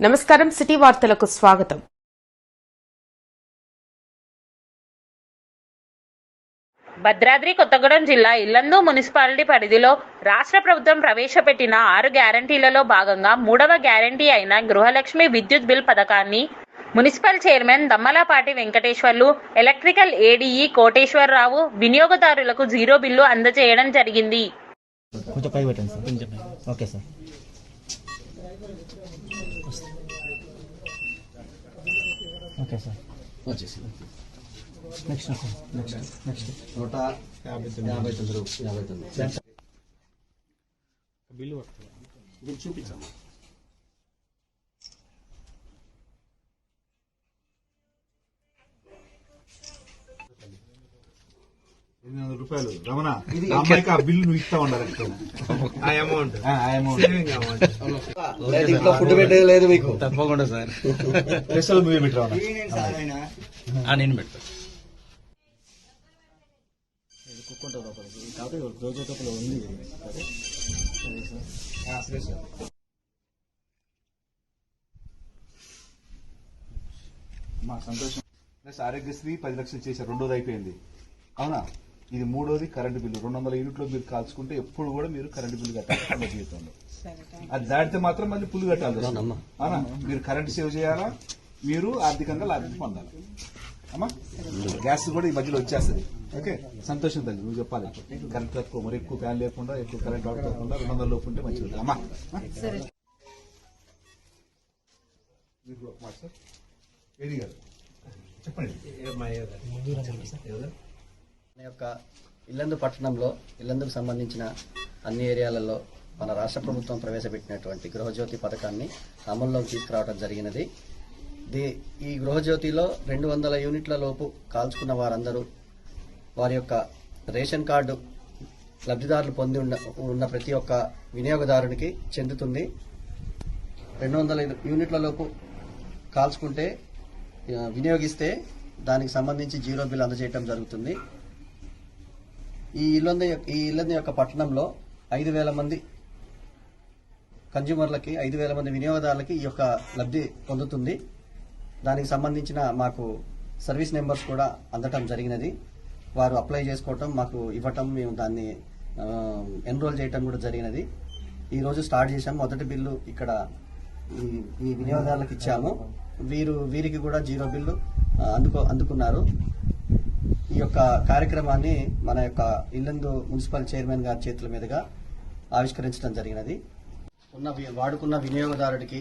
నమస్కారం సిటీ వార్తలకు స్వాగతం. భద్రాద్రి కొత్తగూడెం జిల్లా ఇల్లందు మున్సిపాలిటీ పరిధిలో రాష్ట్ర ప్రభుత్వం ప్రవేశపెట్టిన ఆరు గ్యారంటీలలో భాగంగా మూడవ గ్యారంటీ అయిన గృహలక్ష్మి విద్యుత్ బిల్ పథకాన్ని municipal chairman Dammalapati Venkateswarlu electrical A D E Koteswararao వినియోగదారులకు జీరో బిల్లు అందజేయడం జరిగింది. కొంచెం పెట్టండి sir. Okay sir. Sir next sir next next నూట యాభై తొమ్మిది. యాభై తొమ్మిది బిల్లు చూపించమ్మా. ఎనిమిది వందల రూపాయలు. రమణ ఆ అమ్మాయికి ఆ బిల్లు నువ్వు ఇస్తా ఉండాలి ఆ అమౌంట్ ఆ అమౌంట్ లేదు, ఇంట్లో ఫుడ్ పెట్టేది లేదు మీకు. తప్పకుండా సార్. స్పెషల్ నువ్వే పెట్టి రమణ. నేను పెడతా. మా సంతోషం. ఆరోగ్యశ్రీ పది లక్షలు చేశారు. రెండోది అయిపోయింది. అవునా? ఇది మూడోది కరెంటు బిల్లు రెండు వందల యూనిట్లో మీరు కాల్చుకుంటే ఎప్పుడు కూడా మీరు కరెంటు బిల్లు కట్టాలి జీవితంలో. అది దాటితే మాత్రం మళ్ళీ పుల్లు కట్టాలి మీరు కరెంట్ సేవ్ చేయాలా? మీరు ఆర్థికంగా లాభం పొందాలి? అమ్మా గ్యాస్ కూడా ఈ మధ్యలో వచ్చేస్తుంది. ఓకే? సంతోషం తల్లి నువ్వు చెప్పాలి. కరెంట్ తక్కువ మరి ఎక్కువ ఫ్యాన్ లేకుండా ఎక్కువ కరెంట్ వాడుకోకుండా రెండు వందల లోపు ఉంటే మంచిది. అమ్మా. చెప్పండి. మన యొక్క ఇల్లందు పట్టణంలో ఇల్లందుకు సంబంధించిన అన్ని ఏరియాలలో మన రాష్ట్ర ప్రభుత్వం ప్రవేశపెట్టినటువంటి గృహజ్యోతి పథకాన్ని అమల్లోకి తీసుకురావడం జరిగినది. దీ ఈ గృహజ్యోతిలో రెండు వందల యూనిట్ల లోపు కాల్చుకున్న వారందరూ వారి యొక్క రేషన్ కార్డు లబ్ధిదారులు పొంది ఉన్న ఉన్న ప్రతి ఒక్క వినియోగదారునికి చెందుతుంది. రెండు వందల యూనిట్ల లోపు కాల్చుకుంటే వినియోగిస్తే దానికి సంబంధించి జీరో బిల్ అందజేయటం జరుగుతుంది. ఈ ఇల్లంద యొక్క- ఈ ఇల్లంద యొక్క పట్టణంలో ఐదు వేల మంది కన్జ్యూమర్లకి ఐదు వేల మంది వినియోగదారులకి ఈ యొక్క లబ్ధి పొందుతుంది. దానికి సంబంధించిన మాకు సర్వీస్ నెంబర్స్ కూడా అందటం జరిగినది. వారు అప్లై చేసుకోవటం మాకు ఇవ్వటం మేము దాన్ని ఎన్రోల్ చేయటం కూడా జరిగినది. ఈరోజు స్టార్ట్ చేశాం. మొదటి బిల్లు ఇక్కడ ఈ ఈ వినియోగదారులకు ఇచ్చాము. వీరు వీరికి కూడా జీరో బిల్లు అందుకో అందుకున్నారు. ఈ యొక్క కార్యక్రమాన్ని మన యొక్క ఇల్లందు మున్సిపల్ చైర్మన్ గారి చేతుల మీదుగా ఆవిష్కరించడం జరిగినది. ఉన్న వాడుకున్న వినియోగదారుడికి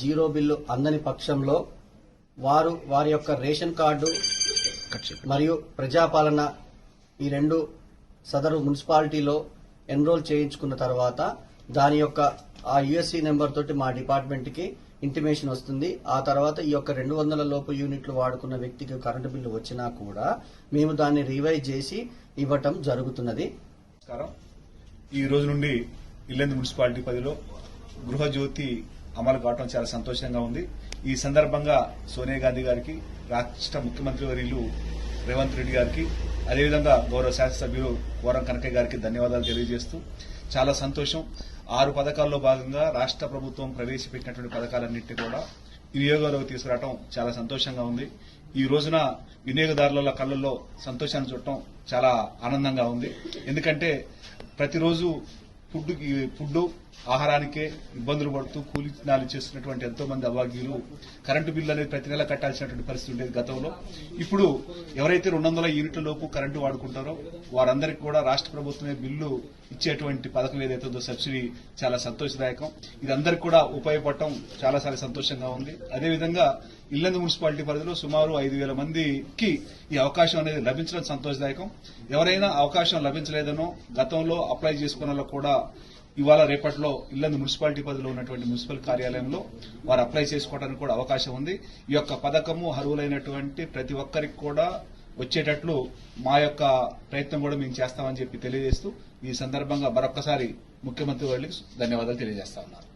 జీరో బిల్లు అందని పక్షంలో వారు వారి యొక్క రేషన్ కార్డు మరియు ప్రజాపాలన ఈ రెండు సదరు మున్సిపాలిటీలో ఎన్రోల్ చేయించుకున్న తర్వాత దాని యొక్క ఆ యుఎస్సి నెంబర్ తోటి మా డిపార్ట్మెంట్కి ఇంటిమేషన్ వస్తుంది. ఆ తర్వాత ఈ యొక్క రెండు వందల లోపు యూనిట్లు వాడుకున్న వ్యక్తికి కరెంటు బిల్లు వచ్చినా కూడా మేము దాన్ని రివైజ్ చేసి ఇవ్వటం జరుగుతున్నది. నమస్కారం. ఈ రోజు నుండి ఇల్లెందు మున్సిపాలిటీ పరిధిలో గృహజ్యోతి అమలు కావడం చాలా సంతోషంగా ఉంది. ఈ సందర్భంగా సోనియా గాంధీ గారికి రాష్ట్ర ముఖ్యమంత్రి వర్యులు రేవంత్ రెడ్డి గారికి అదేవిధంగా గౌరవ శాసనసభ్యులు కోరం కనకయ్య గారికి ధన్యవాదాలు తెలియజేస్తూ చాలా సంతోషం. ఆరు పథకాల్లో భాగంగా రాష్ట్ర ప్రభుత్వం ప్రవేశపెట్టినటువంటి పథకాలన్నింటినీ కూడా వినియోగంలోకి తీసుకురావడం చాలా సంతోషంగా ఉంది. ఈ రోజున వినియోగదారుల కళ్ళల్లో సంతోషాన్ని చూడటం చాలా ఆనందంగా ఉంది. ఎందుకంటే ప్రతిరోజు ఫుడ్ ఫుడ్ ఆహారానికే ఇబ్బందులు పడుతూ కూలి నాలు చేస్తున్నటువంటి ఎంతో మంది అభాగ్యులు కరెంటు బిల్లు అనేది ప్రతి నెల కట్టాల్సినటువంటి పరిస్థితి ఉండేది గతంలో. ఇప్పుడు ఎవరైతే రెండు వందల యూనిట్ల లోపు కరెంటు వాడుకుంటారో వారందరికీ కూడా రాష్ట్ర ప్రభుత్వమే బిల్లు ఇచ్చేటువంటి పథకం ఏదైతే ఉందో సబ్సిడీ చాలా సంతోషదాయకం. ఇది అందరికి కూడా ఉపయోగపడటం చాలా చాలా సంతోషంగా ఉంది. అదేవిధంగా ఇల్లందు మున్సిపాలిటీ పరిధిలో సుమారు ఐదు వేల మందికి ఈ అవకాశం అనేది లభించడం సంతోషదాయకం. ఎవరైనా అవకాశం లభించలేదనో గతంలో అప్లై చేసుకున్న కూడా ఇవాళ రేపట్లో ఇల్లందు మున్సిపాలిటీ పరిధిలో ఉన్నటువంటి మున్సిపల్ కార్యాలయంలో వారు అప్లై చేసుకోవడానికి కూడా అవకాశం ఉంది. ఈ యొక్క పథకము అర్హులైనటువంటి ప్రతి ఒక్కరికి కూడా వచ్చేటట్లు మా యొక్క ప్రయత్నం కూడా మేము చేస్తామని చెప్పి తెలియజేస్తూ ఈ సందర్భంగా మరొక్కసారి ముఖ్యమంత్రి వారికి ధన్యవాదాలు తెలియజేస్తా ఉన్నారు